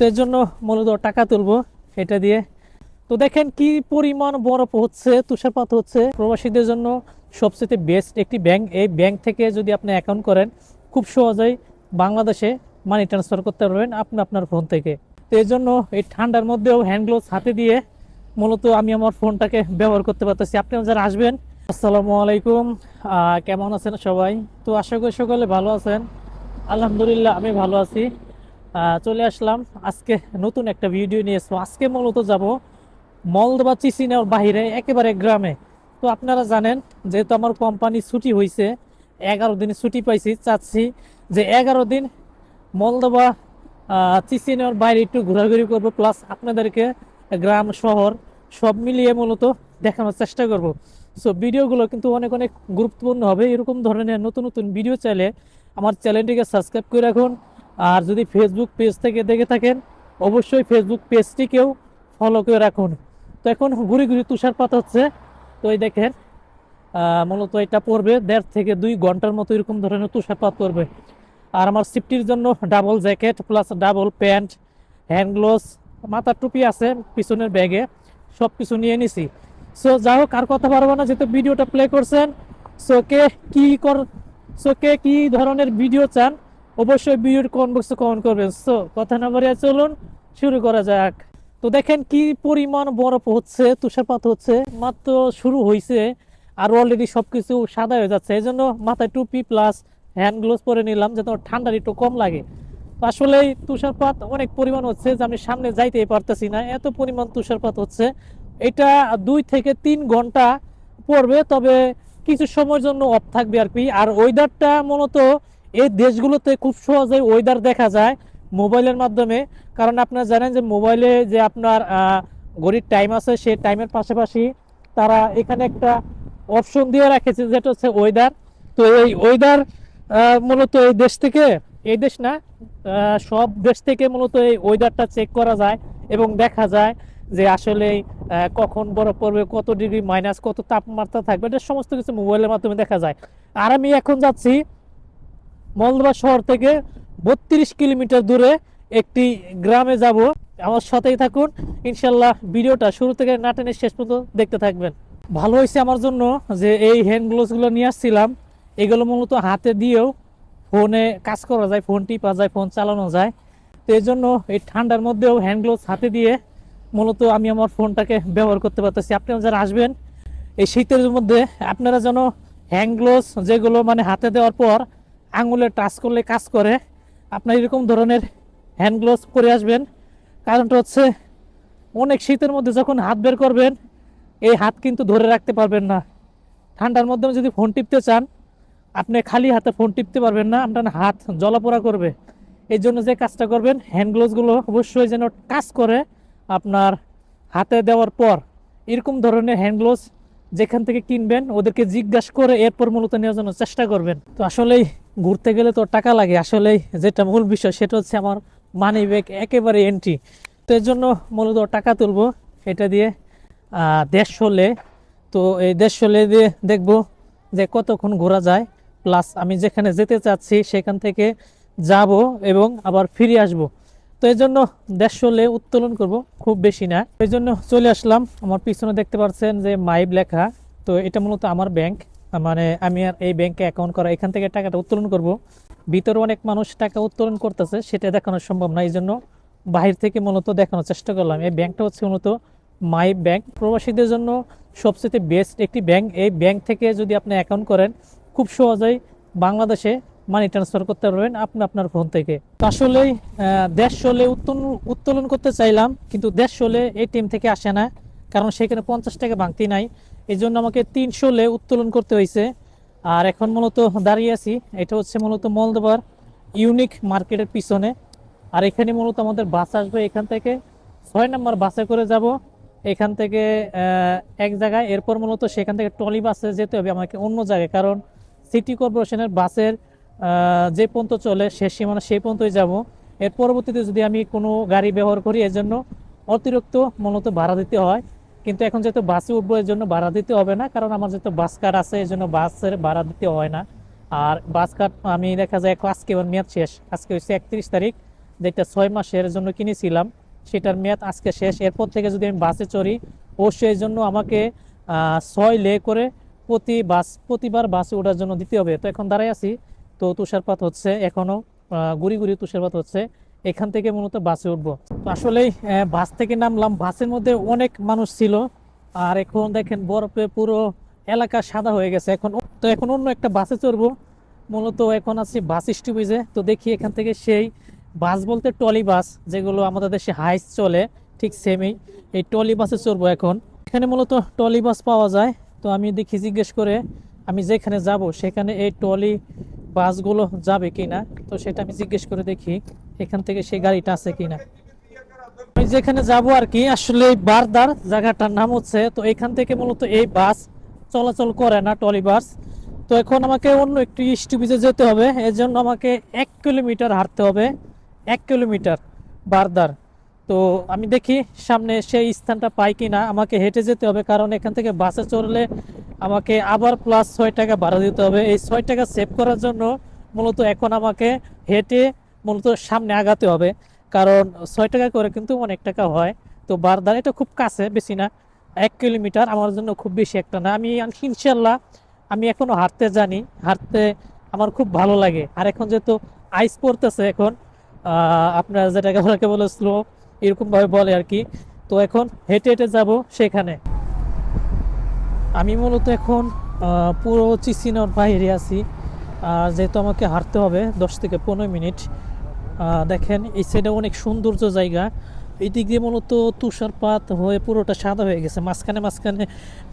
তো এর জন্য মূলত টাকা তুলবো এটা দিয়ে। তো দেখেন কি পরিমাণ বরফ হচ্ছে, তুষারপাত হচ্ছে। প্রবাসীদের জন্য সবচেয়ে বেস্ট একটি ব্যাংক এই ব্যাংক থেকে যদি আপনি অ্যাকাউন্ট করেন, খুব সহজেই বাংলাদেশে মানি ট্রান্সফার করতে পারবেন আপনি আপনার ফোন থেকে। তো এর জন্য এই ঠান্ডার মধ্যেও হ্যান্ড গ্লোভস হাতে দিয়ে মূলত আমি আমার ফোনটাকে ব্যবহার করতে পারতেছি। আপনিও যারা আসবেন, আসসালামু আলাইকুম। কেমন আছেন সবাই? তো আশা করি সকলে ভালো আছেন। আলহামদুলিল্লাহ, আমি ভালো আছি। চলে আসলাম। আজকে নতুন একটা ভিডিও নিয়ে এসবো আজকে মূলত যাব মলদবা চিচিনের বাহিরে, একেবারে গ্রামে। তো আপনারা জানেন, যেহেতু আমার কোম্পানি ছুটি হয়েছে এগারো দিন ছুটি পাইছি, চাচ্ছি যে এগারো দিন মলদবা চিচিনের বাইরে একটু ঘোরাঘুরি করব প্লাস আপনাদেরকে গ্রাম, শহর সব মিলিয়ে মূলত দেখানোর চেষ্টা করব। সো ভিডিওগুলো কিন্তু অনেক অনেক গুরুত্বপূর্ণ হবে। এরকম ধরনের নতুন নতুন ভিডিও চাইলে আমার চ্যানেলটিকে সাবস্ক্রাইব করে রাখুন। আর যদি ফেসবুক পেজ থেকে দেখে থাকেন, অবশ্যই ফেসবুক পেজটিকেও ফলো করে রাখুন। তো এখন ঘুরে ঘুরে তুষারপাত হচ্ছে। তো এই দেখেন মূলত এটা পড়বে দেড় থেকে দুই ঘণ্টার মতো এরকম ধরনের তুষারপাত পড়বে। আর আমার সিফটির জন্য double jacket plus double pant hand gloves মাথার টুপি আছে পিছনের ব্যাগে সব কিছু নিয়ে নিছি। সো যাই হোক, আর কথা পারব না, যেহেতু ভিডিওটা প্লে করছেন সো কে কী কর সো কে কি ধরনের ভিডিও চান অবশ্যই ভিডিওর কমেন্ট বক্সে কমেন্ট করবেন। সো কথা না বাড়িয়ে চলুন, শুরু করা যাক। তো দেখেন কি পরিমাণ বরফ হচ্ছে, তুষারপাত হচ্ছে। মাত্র শুরু হয়েছে আর অলরেডি সবকিছু সাদা হয়ে যাচ্ছে। এই জন্য মাথায় টুপি প্লাস হ্যান্ড গ্লোভস পরে নিলাম, যাতে আমার ঠান্ডার একটু কম লাগে। আসলে তুষারপাত অনেক পরিমাণ হচ্ছে, যে আমি সামনে যাইতেই পারতেছি না। এত পরিমাণ তুষারপাত হচ্ছে। এটা দুই থেকে তিন ঘণ্টা পড়বে, তবে কিছু সময়ের জন্য অফ থাকবে আর কি। আর ওয়েদারটা মূলত এই দেশগুলোতে খুব সহজেই ওয়েদার দেখা যায় মোবাইলের মাধ্যমে। কারণ আপনারা জানেন যে মোবাইলে যে আপনার ঘড়ির টাইম আছে, সেই টাইমের পাশাপাশি তারা এখানে একটা অপশন দিয়ে রাখেছে, যেটা হচ্ছে ওয়েদার তো এই ওয়েদার মূলত এই দেশ থেকে, এই দেশ না সব দেশ থেকে মূলত এই ওয়েদারটা চেক করা যায় এবং দেখা যায় যে আসলে কখন বরফ পড়বে, কত ডিগ্রি মাইনাস কত তাপমাত্রা থাকবে, এটা সমস্ত কিছু মোবাইলের মাধ্যমে দেখা যায়। আর আমি এখন যাচ্ছি মলদবা শহর থেকে বত্রিশ কিলোমিটার দূরে একটি গ্রামে যাব। আমার সাথেই থাকুন। ইনশাল্লাহ ভিডিওটা শুরু থেকে না টেনে শেষ পর্যন্ত দেখতে থাকবেন। ভালো হয়েছে আমার জন্য যে এই হ্যান্ড গ্লোভসগুলো নিয়ে আসছিলাম। এগুলো মূলত হাতে দিয়েও ফোনে কাজ করা যায়, ফোন টিপা যায়, ফোন চালানো যায়। তো এই জন্য এই ঠান্ডার মধ্যেও হ্যান্ড গ্লোভস হাতে দিয়ে মূলত আমি আমার ফোনটাকে ব্যবহার করতে পারতেছি। আপনারা যারা আসবেন, এই শীতের মধ্যে আপনারা যেন হ্যান্ড গ্লোভস যেগুলো মানে হাতে দেওয়ার পর আঙুলে টাচ করলে কাজ করে। আপনার এরকম ধরনের হ্যান্ড গ্লোভস পরে আসবেন। কারণটা হচ্ছে অনেক শীতের মধ্যে যখন হাত বের করবেন, এই হাত কিন্তু ধরে রাখতে পারবেন না। ঠান্ডার মধ্যে যদি ফোন টিপতে চান, আপনি খালি হাতে ফোন টিপতে পারবেন না, আপনার হাত জলাপোড়া করবে। এই জন্য যে কাজটা করবেন হ্যান্ড গ্লোভসগুলো অবশ্যই যেন কাজ করে আপনার হাতে দেওয়ার পর, এরকম ধরনের হ্যান্ড গ্লোভস যেখান থেকে কিনবেন, ওদেরকে জিজ্ঞাসা করে এরপর মূলত নেওয়ার জন্য চেষ্টা করবেন। তো আসলেই ঘুরতে গেলে তো টাকা লাগে। আসলেই যেটা মূল বিষয়, সেটা হচ্ছে আমার মানি ব্যাগ একেবারে এন্ট্রি তো এর জন্য মূলত টাকা তুলবো, এটা দিয়ে দেশ হলে তো এই দেশ হলে দিয়ে দেখব যে কতক্ষণ ঘোরা যায়। প্লাস আমি যেখানে যেতে চাচ্ছি, সেখান থেকে যাব এবং আবার ফিরে আসব। তো এই জন্য দেশ হলে উত্তোলন করব, খুব বেশি না। এই জন্য চলে আসলাম। আমার পিছনে দেখতে পাচ্ছেন যে মাইব লেখা। তো এটা মূলত আমার ব্যাংক। মানে আমি আর এই ব্যাংকে অ্যাকাউন্ট করা, এখান থেকে টাকাটা উত্তোলন করব। ভিতরে অনেক মানুষ টাকা উত্তোলন করতেছে, সেটা দেখানো সম্ভব না। এই জন্য বাহির থেকে মূলত দেখানোর চেষ্টা করলাম। এই ব্যাংকটা হচ্ছে মূলত মাই ব্যাংক। প্রবাসীদের জন্য সবচেয়ে বেস্ট একটি ব্যাংক। এই ব্যাংক থেকে যদি আপনি অ্যাকাউন্ট করেন, খুব সহজেই বাংলাদেশে মানি ট্রান্সফার করতে পারবেন আপনি, আপনার ফোন থেকে। তো আসলেই দেশ চলে উত্তোলন উত্তোলন করতে চাইলাম, কিন্তু দেশ চলে এটিএম থেকে আসে না, কারণ সেখানে পঞ্চাশ টাকা ভাঙতি নাই। এই জন্য আমাকে তিনশো লে উত্তোলন করতে হয়েছে আর এখন মূলত দাঁড়িয়ে আছি, এটা হচ্ছে মূলত মলদবার ইউনিক মার্কেটের পিছনে। আর এখানে মূলত আমাদের বাস আসবে এখান থেকে। ছয় নম্বর বাসে করে যাব, এখান থেকে এক জায়গায়। এরপর মূলত সেখান থেকে টলি বাসে যেতে হবে আমাকে অন্য জায়গায়, কারণ সিটি কর্পোরেশনের বাসের যে পর্যন্ত চলে, শেষ সীমানা সেই পর্যন্তই যাব। এর পরবর্তীতে যদি আমি কোনো গাড়ি ব্যবহার করি, এর জন্য অতিরিক্ত মূলত ভাড়া দিতে হয়। কিন্তু এখন যেহেতু বাসে উঠবো, এর জন্য ভাড়া দিতে হবে না, কারণ আমার যেহেতু বাস কার্ড আছে, এর জন্য বাসের ভাড়া দিতে হয় না। আর বাস কার্ড আমি দেখা যায় আজকে মেয়াদ শেষ, আজকে হচ্ছে একত্রিশ তারিখ, যেটা ছয় মাসের জন্য কিনেছিলাম, সেটার মেয়াদ আজকে শেষ। এরপর থেকে যদি আমি বাসে চড়ি, অবশ্যই জন্য আমাকে ছয় লে করে প্রতি বাস, প্রতিবার বাসে ওঠার জন্য দিতে হবে। তো এখন দাঁড়াই আছি। তো তুষারপাত হচ্ছে এখনও গুড়ি গুড়ি তুষারপাত হচ্ছে। এখান থেকে মূলত বাসে উঠবো। তো আসলেই বাস থেকে নামলাম। বাসের মধ্যে অনেক মানুষ ছিল। আর এখন দেখেন বরফে পুরো এলাকা সাদা হয়ে গেছে। এখন তো এখন অন্য একটা বাসে চড়বো। মূলত এখন আছি বাস স্টপেজে। তো দেখি এখান থেকে সেই বাস বলতে টলি বাস, যেগুলো আমাদের দেশে হাইস চলে, ঠিক সেমই এই টলি বাসে চড়বো এখন। এখানে মূলত টলি বাস পাওয়া যায়। তো আমি দেখি জিজ্ঞেস করে, আমি যেখানে যাব সেখানে এই টলি বাসগুলো যাবে কিনা, তো সেটা আমি জিজ্ঞেস করে দেখি এখান থেকে সেই গাড়িটা আছে কিনা। আমি যেখানে যাব আর কি, আসলে এই বারদার জায়গাটার নাম হচ্ছে, তো এখান থেকে মূলত এই বাস চলাচল করে না টলি বাস। তো এখন আমাকে অন্য একটি স্টপিজে যেতে হবে এর জন্য আমাকে এক কিলোমিটার হাঁটতে হবে, এক কিলোমিটার বারদার। তো আমি দেখি সামনে সেই স্থানটা পাই কি না আমাকে হেঁটে যেতে হবে, কারণ এখান থেকে বাসে চড়লে আমাকে আবার প্লাস ছয় টাকা ভাড়া দিতে হবে। এই ছয় টাকা সেভ করার জন্য মূলত এখন আমাকে হেঁটে মূলত সামনে আগাতে হবে। কারণ ছয় টাকা করে কিন্তু অনেক টাকা হয়। তো বারদার এটা খুব কাছে, বেশি না। এক কিলোমিটার আমার জন্য খুব বেশি একটা না। আমি ইনশাল্লাহ আমি এখনও হাঁটতে জানি। হাঁটতে আমার খুব ভালো লাগে। আর এখন যেহেতু আইস পড়তেছে এখন আপনার যেটাকে বলে স্লো এরকমভাবে বলে আর কি। তো এখন হেঁটে হেঁটে যাব সেখানে। আমি মূলত এখন পুরো চিসিনোর বাইরে আছি। আর যেহেতু আমাকে হাঁটতে হবে দশ থেকে পনেরো মিনিট দেখেন এই সাইডে অনেক সৌন্দর্য জায়গা। এই দিক দিয়ে মূলত তুষারপাত হয়ে পুরোটা সাদা হয়ে গেছে। মাঝখানে মাঝখানে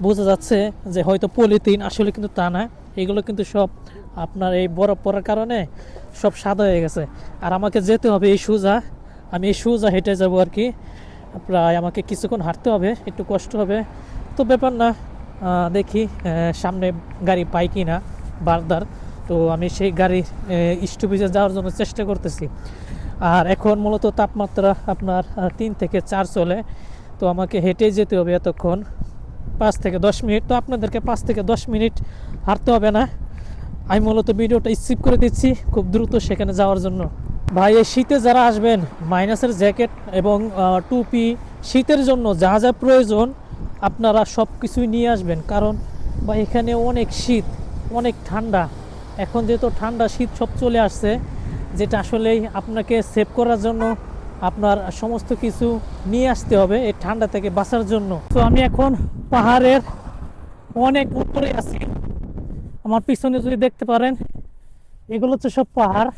বোঝা যাচ্ছে যে হয়তো পলিথিন, আসলে কিন্তু তা না। এগুলো কিন্তু সব আপনার এই বরফ পড়ার কারণে সব সাদা হয়ে গেছে। আর আমাকে যেতে হবে এই সোজা। আমি এই সোজা হেঁটে যাব আর কি। প্রায় আমাকে কিছুক্ষণ হাঁটতে হবে, একটু কষ্ট হবে। তো ব্যাপার না দেখি সামনে গাড়ি পাই কি না, বারদার। তো আমি সেই গাড়ি স্টপেজে যাওয়ার জন্য চেষ্টা করতেছি। আর এখন মূলত তাপমাত্রা আপনার তিন থেকে চার চলে। তো আমাকে হেঁটে যেতে হবে এতক্ষণ। পাঁচ থেকে দশ মিনিট। তো আপনাদেরকে পাঁচ থেকে দশ মিনিট হাঁটতে হবে না। আমি মূলত ভিডিওটা স্কিপ করে দিচ্ছি খুব দ্রুত সেখানে যাওয়ার জন্য। ভাই, এই শীতে যারা আসবেন, মাইনাসের জ্যাকেট এবং টুপি শীতের জন্য যা যা প্রয়োজন আপনারা সব কিছুই নিয়ে আসবেন, কারণ বা এখানে অনেক শীত, অনেক ঠান্ডা। এখন যেহেতু ঠান্ডা শীত সব চলে আসছে, যেটা আসলেই আপনাকে সেভ করার জন্য আপনার সমস্ত কিছু নিয়ে আসতে হবে এই ঠান্ডা থেকে বাঁচার জন্য। তো আমি এখন পাহাড়ের অনেক উপরে আছি। আমার পিছনে যদি দেখতে পারেন, এগুলো হচ্ছে সব পাহাড়।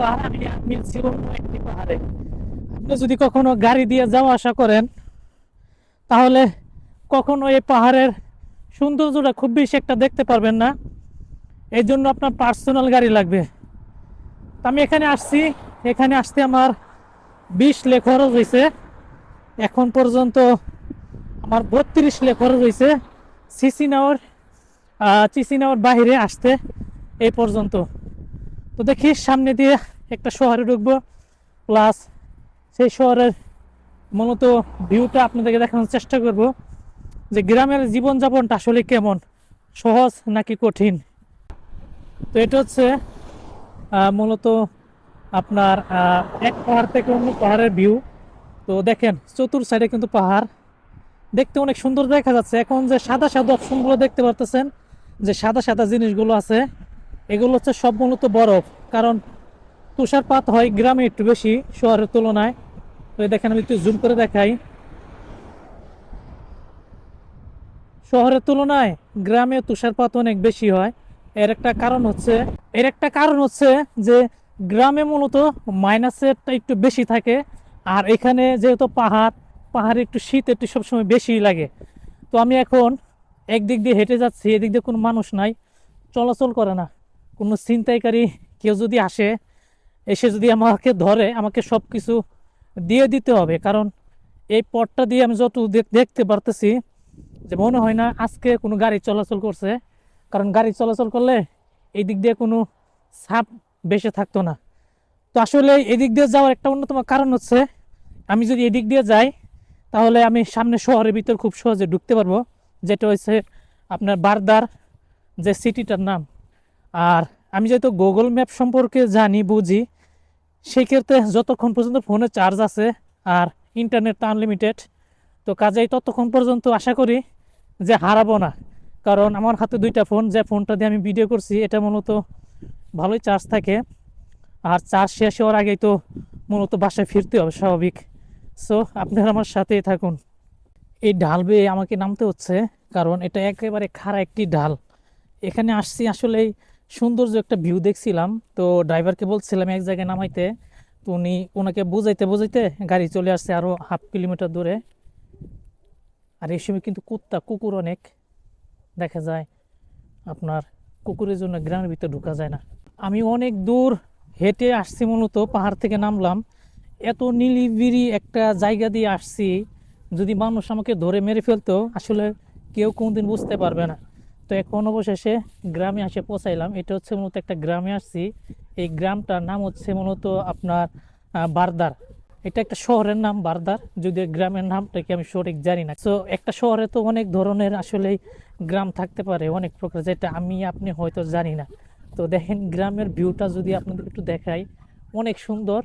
পাহাড় আমি পাহাড়ে। আপনি যদি কখনো গাড়ি দিয়ে যাওয়া আসা করেন তাহলে কখনো এই পাহাড়ের সৌন্দর্যটা খুব বেশি একটা দেখতে পারবেন না। এই জন্য আপনার পার্সোনাল গাড়ি লাগবে। আমি এখানে আসছি। এখানে আসতে আমার বিশ লে খরচ হয়েছে এখন পর্যন্ত আমার বত্রিশ লে খরচ হয়েছে সিসি নেওয়ার চিসি নেওয়ার বাইরে আসতে এই পর্যন্ত। তো দেখি সামনে দিয়ে একটা শহরে ঢুকবো। প্লাস সেই শহরের মূলত ভিউটা আপনাদেরকে দেখানোর চেষ্টা করব যে গ্রামের জীবনযাপনটা আসলে কেমন? সহজ নাকি কঠিন? তো এটা হচ্ছে মূলত আপনার এক পাহাড় থেকে অন্য পাহাড়ের ভিউ তো দেখেন, চতুর সাইডে কিন্তু পাহাড়। দেখতে অনেক সুন্দর দেখা যাচ্ছে। এখন যে সাদা সাদা অপশনগুলো দেখতে পারতেছেন, যে সাদা সাদা জিনিসগুলো আছে, এগুলো হচ্ছে সব মূলত বরফ। কারণ তুষারপাত হয় গ্রামে একটু বেশি, শহরের তুলনায়। তো দেখেন আমি একটু জুম করে দেখাই। শহরের তুলনায় গ্রামে তুষারপাত অনেক বেশি হয়। এর একটা কারণ হচ্ছে, এর একটা কারণ হচ্ছে যে গ্রামে মূলত মাইনাসেরটা একটু বেশি থাকে। আর এখানে যেহেতু পাহাড়, পাহাড়ে একটু শীত, একটু সবসময় বেশি লাগে। তো আমি এখন একদিক দিয়ে হেঁটে যাচ্ছি, এদিক দিয়ে কোনো মানুষ নাই। চলাচল করে না। কোনো ছিনতাইকারী কেউ যদি আসে, এসে যদি আমাকে ধরে, আমাকে সব কিছু দিয়ে দিতে হবে। কারণ এই পথটা দিয়ে আমি যত দেখতে পারতেছি যে মনে হয় না আজকে কোনো গাড়ি চলাচল করছে। কারণ গাড়ি চলাচল করলে এই দিক দিয়ে কোনো সাপ বেশি থাকতো না। তো আসলে এদিক দিয়ে যাওয়ার একটা অন্যতম কারণ হচ্ছে, আমি যদি এদিক দিয়ে যাই, তাহলে আমি সামনে শহরের ভিতর খুব সহজে ঢুকতে পারব। যেটা হচ্ছে আপনার বারদার যে সিটিটার নাম। আর আমি যেহেতু গুগল ম্যাপ সম্পর্কে জানি, বুঝি সেই ক্ষেত্রে যতক্ষণ পর্যন্ত ফোনে চার্জ আছে আর ইন্টারনেট আনলিমিটেড তো কাজেই ততক্ষণ পর্যন্ত আশা করি যে হারাবো না। কারণ আমার হাতে দুইটা ফোন যে ফোনটা দিয়ে আমি ভিডিও করছি, এটা মূলত ভালোই চার্জ থাকে। আর চার্জ শেষ হওয়ার আগেই তো মূলত বাসায় ফিরতে হবে, স্বাভাবিক। সো আপনারা আমার সাথেই থাকুন। এই ঢাল বেয়ে আমাকে নামতে হচ্ছে, কারণ এটা একেবারে খাড়া একটি ঢাল। এখানে আসছি আসলেই সৌন্দর্য একটা ভিউ দেখছিলাম। তো ড্রাইভারকে বলছিলাম এক জায়গায় নামাইতে, তো উনি ওনাকে বুঝাইতে বোঝাইতে গাড়ি চলে আসছে আরও হাফ কিলোমিটার দূরে। আর এই সময় কিন্তু কুত্তা, কুকুর অনেক, দেখা যায় আপনার কুকুরের জন্য গ্রামের ভিতরে ঢোকা যায় না। আমি অনেক দূর হেঁটে আসছি মূলত, পাহাড় থেকে নামলাম। এত নিলিবিরি একটা জায়গা দিয়ে আসছি, যদি মানুষ আমাকে ধরে মেরে ফেলতো, আসলে কেউ কোনদিন বুঝতে পারবে না। তো এখন অবশেষে গ্রামে আসে পৌঁছাইলাম। এটা হচ্ছে মূলত একটা গ্রামে আসছি। এই গ্রামটার নাম হচ্ছে মূলত আপনার বারদার। এটা একটা শহরের নাম, বারদার। যদিও গ্রামের নামটা কি আমি সঠিক জানি না। তো একটা শহরে তো অনেক ধরনের আসলে গ্রাম থাকতে পারে, অনেক প্রকার, যেটা আমি, আপনি হয়তো জানি না। তো দেখেন, গ্রামের ভিউটা যদি আপনাদের একটু দেখাই, অনেক সুন্দর।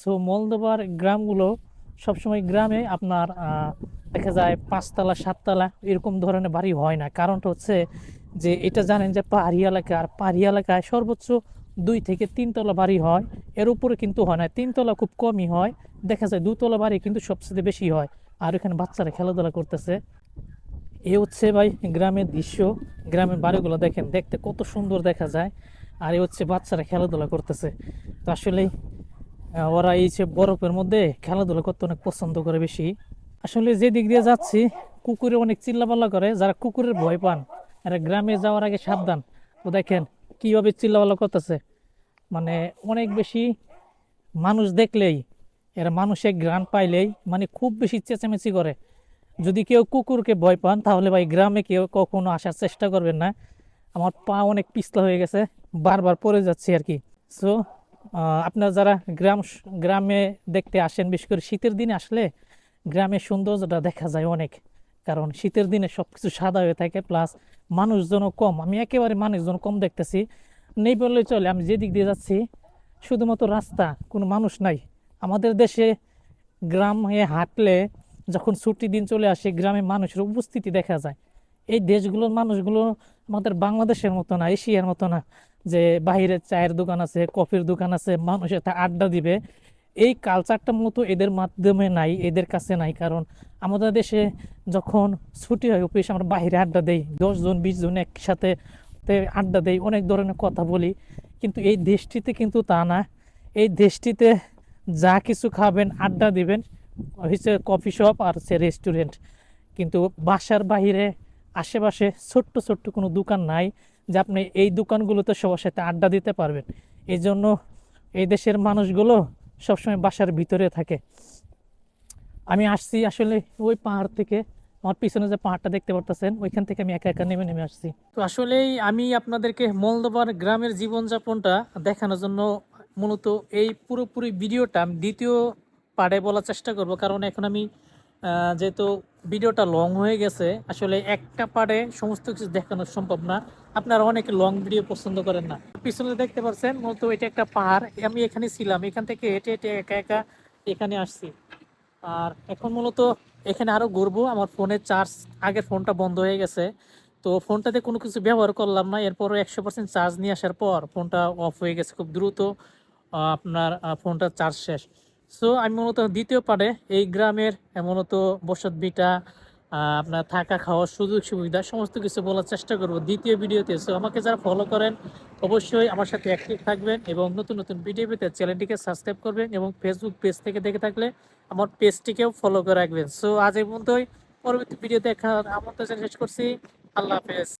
সো মলদোবার গ্রামগুলো সবসময় গ্রামে আপনার দেখা যায় পাঁচতলা, সাততলা এরকম ধরনের বাড়ি হয় না। কারণটা হচ্ছে যে এটা জানেন যে পাহাড়ি এলাকা, আর পাহাড়ি এলাকায় সর্বোচ্চ দুই থেকে তিনতলা বাড়ি হয়। এর উপরে কিন্তু হয় না, তিনতলা খুব কমই হয়। দেখা যায় দুতলা বাড়ি কিন্তু সবচেয়ে বেশি হয়। আর এখানে বাচ্চারা খেলাধুলা করতেছে। এ হচ্ছে ভাই গ্রামের দৃশ্য। গ্রামের বাড়িগুলো দেখেন, দেখতে কত সুন্দর দেখা যায়। আর এ হচ্ছে বাচ্চারা খেলাধুলা করতেছে। তো আসলেই ওরা এই যে বরফের মধ্যে খেলাধুলা করতে অনেক পছন্দ করে বেশি। আসলে যে দিক দিয়ে যাচ্ছি, কুকুরে অনেক চিল্লাপাল্লা করে, যারা কুকুরের ভয় পান, এরা গ্রামে যাওয়ার আগে সাবধান। তো দেখেন কীভাবে চিল্লাপাল্লা করতেছে। মানে অনেক বেশি মানুষ দেখলেই, এরা মানুষের গ্রান পাইলেই মানে খুব বেশি চেঁচামেচি করে। যদি কেউ কুকুরকে ভয় পান, তাহলে ভাই গ্রামে কেউ কখনো আসার চেষ্টা করবেন না। আমার পা অনেক পিছলা হয়ে গেছে, বারবার পড়ে যাচ্ছি আর কি। সো আপনারা যারা গ্রাম, গ্রামে দেখতে আসেন, বিশেষ করে শীতের দিনে আসলে গ্রামের সৌন্দর্যটা দেখা যায় অনেক। কারণ শীতের দিনে সব কিছু সাদা হয়ে থাকে প্লাস মানুষজনও কম। আমি একেবারে মানুষজন কম দেখতেছি। নেই বললেই চলে, আমি যেদিক দিয়ে যাচ্ছি, শুধুমাত্র রাস্তা, কোনো মানুষ নাই। আমাদের দেশে গ্রামে হাঁটলে যখন ছুটির দিন চলে আসে গ্রামে মানুষের উপস্থিতি দেখা যায়। এই দেশগুলোর মানুষগুলো আমাদের বাংলাদেশের মতো না, এশিয়ার মতো না। যে বাইরে চায়ের দোকান আছে, কফির দোকান আছে, মানুষ এতে আড্ডা দিবে। এই কালচারটা মতো এদের মাধ্যমে নাই, এদের কাছে নাই। কারণ আমাদের দেশে যখন ছুটি হয়, অফিস আমরা বাইরে আড্ডা দেই, দশজন বিশ জন একসাথে আড্ডা দেই, অনেক ধরনের কথা বলি। কিন্তু এই দেশটিতে কিন্তু তা না। এই দেশটিতে যা কিছু খাবেন, আড্ডা দিবেন হচ্ছে কফি শপ আর হচ্ছে রেস্টুরেন্ট কিন্তু বাসার বাইরে আশেপাশে ছোট্ট ছোট্ট কোনো দোকান নাই, যে আপনি এই দোকানগুলোতে সবার সাথে আড্ডা দিতে পারবেন। এই জন্য এই দেশের মানুষগুলো সবসময় বাসার ভিতরে থাকে। আমি আসছি আসলে ওই পাহাড় থেকে, আমার পিছনে যে পাহাড়টা দেখতে পারতেছেন, ওইখান থেকে আমি একা একা নেমে নেমে আসছি। তো আসলেই আমি আপনাদেরকে মলদোবার গ্রামের জীবনযাপনটা দেখানোর জন্য মূলত এই পুরোপুরি ভিডিওটা আমি দ্বিতীয় পাড়ে বলার চেষ্টা করব। কারণ এখন আমি যেহেতু ভিডিওটা লং হয়ে গেছে, আসলে একটা পাড়ে সমস্ত কিছু দেখানো সম্ভব না। আপনারা অনেকে লং ভিডিও পছন্দ করেন না। পিছনে দেখতে পাচ্ছেন, মূলত এটা একটা পাহাড়। আমি এখানে ছিলাম, এখান থেকে হেঁটে হেঁটে একা একা এখানে আসছি। আর এখন মূলত এখানে আরও ঘুরবো। আমার ফোনের চার্জ আগের ফোনটা বন্ধ হয়ে গেছে। তো ফোনটাতে কোনো কিছু ব্যবহার করলাম না। এরপরও একশো পার্সেন্ট চার্জ নিয়ে আসার পর ফোনটা অফ হয়ে গেছে খুব দ্রুত। আপনার ফোনটা চার্জ শেষ। সো আমি মূলত দ্বিতীয় পারে এই গ্রামের, মূলত বসত বিটা আপনার থাকা খাওয়ার সুযোগ সুবিধা, সমস্ত কিছু বলার চেষ্টা করব। দ্বিতীয় ভিডিওতে সো আমাকে যারা ফলো করেন, অবশ্যই আমার সাথে অ্যাক্টিভ থাকবেন এবং নতুন নতুন ভিডিও পেতে চ্যানেলটিকে সাবস্ক্রাইব করবেন এবং ফেসবুক পেজ থেকে দেখে থাকলে আমার পেজটিকেও ফলো করে রাখবেন। সো আজ এই পর্যন্তই। পরবর্তী ভিডিও দেখার আমন্ত্রণ শেষ করছি। আল্লাহ হাফেজ।